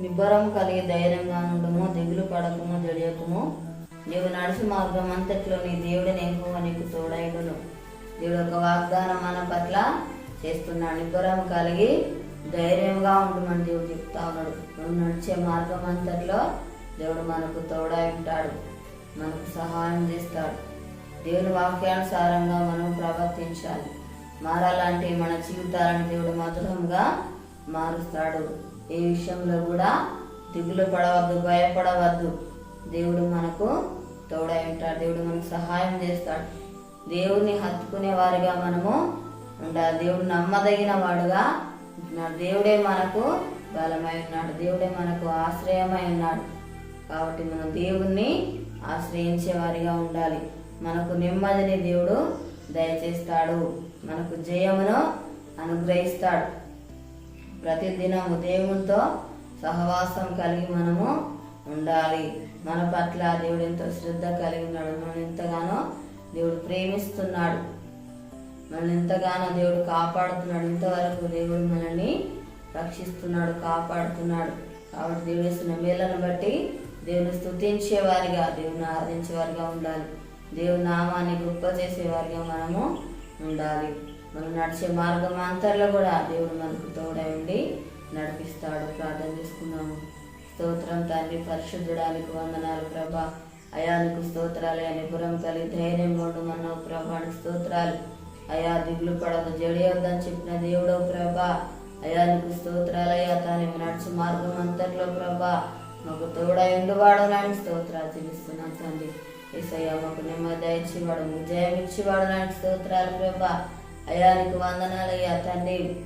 నిబ్బరం కలిగి ధైర్యంగా ఉండము దిగులు పడకము జడియకము. నీవు నడిచి మార్గం అంతట్లో నీ దేవుడు ఎక్కువ నీకు తోడైడును దేవుడు ఒక వాగ్దానం మన పట్ల చేస్తున్నాడు. నిబ్బరం కలిగి ధైర్యంగా ఉండమని దేవుడు చెప్తా ఉన్నాడు. నువ్వు నడిచే మార్గం అంతట్లో దేవుడు మనకు తోడై ఉంటాడు. మనకు సహాయం చేస్తాడు. దేవుని వాక్యానుసారంగా మనం ప్రవర్తించాలి. మారాలంటే మన జీవితాలను దేవుడు మధురంగా మారుస్తాడు. ఏ విషయంలో కూడా దిగులు పడవద్దు భయపడవద్దు. దేవుడు మనకు తోడై ఉంటాడు. దేవుడు మనకు సహాయం చేస్తాడు. దేవుడిని హత్తుకునే వారిగా మనము ఉండాలి. దేవుడు నమ్మదగిన వాడుగా ఉంటున్నాడు. దేవుడే మనకు బలమై ఉన్నాడు. దేవుడే మనకు ఆశ్రయమై ఉన్నాడు. కాబట్టి మనం దేవుణ్ణి ఆశ్రయించే వారిగా ఉండాలి. మనకు నెమ్మదిని దేవుడు దయచేస్తాడు. మనకు జయమును అనుగ్రహిస్తాడు. ప్రతిదినము దేవునితో సహవాసం కలిగి మనము ఉండాలి. మన పట్ల దేవుడు ఎంతో శ్రద్ధ కలిగి ఉన్నాడు. మనం ఎంతగానో దేవుడు ప్రేమిస్తున్నాడు. మనల్ని ఎంతగానో దేవుడు కాపాడుతున్నాడు. ఇంతవరకు దేవుడు మనల్ని రక్షిస్తున్నాడు కాపాడుతున్నాడు. కాబట్టి దేవుడు ఇస్తున్న మేలను బట్టి దేవుని స్థుతించేవారిగా దేవుని ఆరాధించేవారిగా ఉండాలి. దేవుని నామాన్ని గొప్ప చేసేవారిగా మనము ఉండాలి. మనం నడిచే మార్గం అంతర్లో కూడా దేవుడు మనకు తోడై ఉండి నడిపిస్తాడు. ప్రార్థన చేసుకున్నాము స్తోత్రం తండ్రి పరిశుద్ధుడానికి వందనాలు ప్రభా. అయానికి స్తోత్రాలు అని పురం కలిగి ధైర్యం ఉండమన్నావు ప్రభానికి స్తోత్రాలు. అయా దిగులు పడదు జడియొద్దని చెప్పిన దేవుడో ప్రభా. అయానికి స్తోత్రాలయ్యా తాను నడిచి మార్గం అంతట్లో ప్రభా. మాకు తోడై ఉండువాడు నాయన స్తోత్రాలు తెలుస్తున్నాను తండ్రి. ఏసయ్యా మాకు నెమ్మది ఇచ్చేవాడు జయం ఇచ్చేవాడు నాయన స్తోత్రాలు ప్రభా. అయానికి వందనాలు అయ్యా తండ్రి.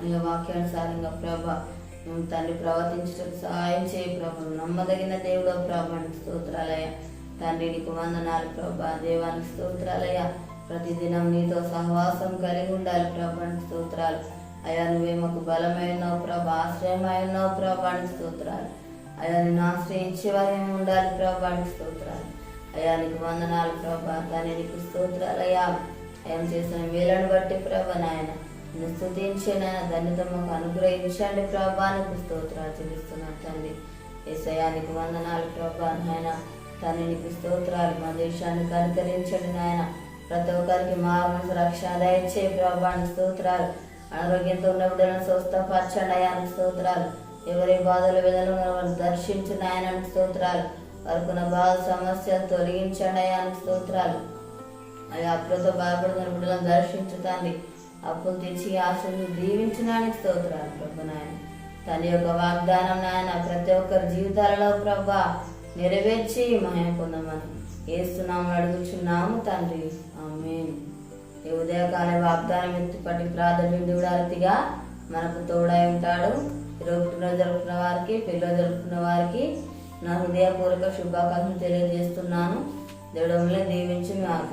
అయ్యా వాక్యానుసారంగా ప్రభా మేము తండ్రి ప్రవర్తించడం సహాయం చేయి ప్రభు. నమ్మదగిన దేవుడు ప్రభానికి స్తోత్రాలయ్య తండ్రి నీకు వందనాలు ప్రభా. దేవానికి స్తోత్రాలయ్య ప్రతిదినం నీతో సహవాసం కలిగి ఉండాలి ప్రభానికి స్తోత్రాలు. అయ్యా నువ్వే మాకు బలమైనవు ప్రభా ఆశ్రయమై ప్రభానికి స్తోత్రాలు. అయ్యా నేను ఆశ్రయించే వారే ఉండాలి ప్రభానికి స్తోత్రాలు. అయ్యా నీకు వందనాలు ప్రభా. కానీ నీకు స్తోత్రాలయ్యా ఏం చేసిన మేలను బట్టి ప్రభ నాయన. నిన్ను స్థుతించిన ధన్యత మాకు అనుగ్రహించండి ప్రభా నీకు స్తోత్రాలు చెల్లిస్తున్నాను తండ్రి. ఏసయానికి వందనాలు ప్రభా నాయన. తండ్రి నీకు స్తోత్రాలు మా దేశాన్ని కనుకరించండి నాయన. ప్రతి ఒక్కరికి మా మనసు రక్షణ దయచే ప్రభానికి స్తోత్రాలు. అనారోగ్యంతో ఉన్న బిడ్డలను స్వస్థపరచండి అయానికి స్తోత్రాలు. ఎవరి బాధలు వేదనలు వారు దర్శించిన ఆయనకి స్తోత్రాలు. వారికి బాధ సమస్యలు తొలగించండి అయానికి స్తోత్రాలు. అయ్యా అప్పులతో బాధపడుతున్న బిడ్డలను దర్శించుతాండి. అప్పులు తెచ్చి ఆశలు దీవించడానికి స్తోత్రాలు ప్రభు నాయన. తన యొక్క వాగ్దానం నాయన ప్రతి ఒక్కరి జీవితాలలో ప్రభా నెరవేర్చి మహిమ పొందమని ఏస్తున్నాము అడుగుచున్నాము తండ్రి. ఆమేన్. ఈ ఉదయకాల వాగ్దానం ఎత్తుపట్టి ప్రార్థన దేవుడారతిగా మనకు తోడై ఉంటాడు. ఈరోజు పుట్టినరోజు జరుపుకున్న వారికి పిల్లలు జరుపుకున్న వారికి నా హృదయపూర్వక శుభాకాంక్షలు తెలియజేస్తున్నాను. దేవుడు మిమ్మల్ని దీవించి మాక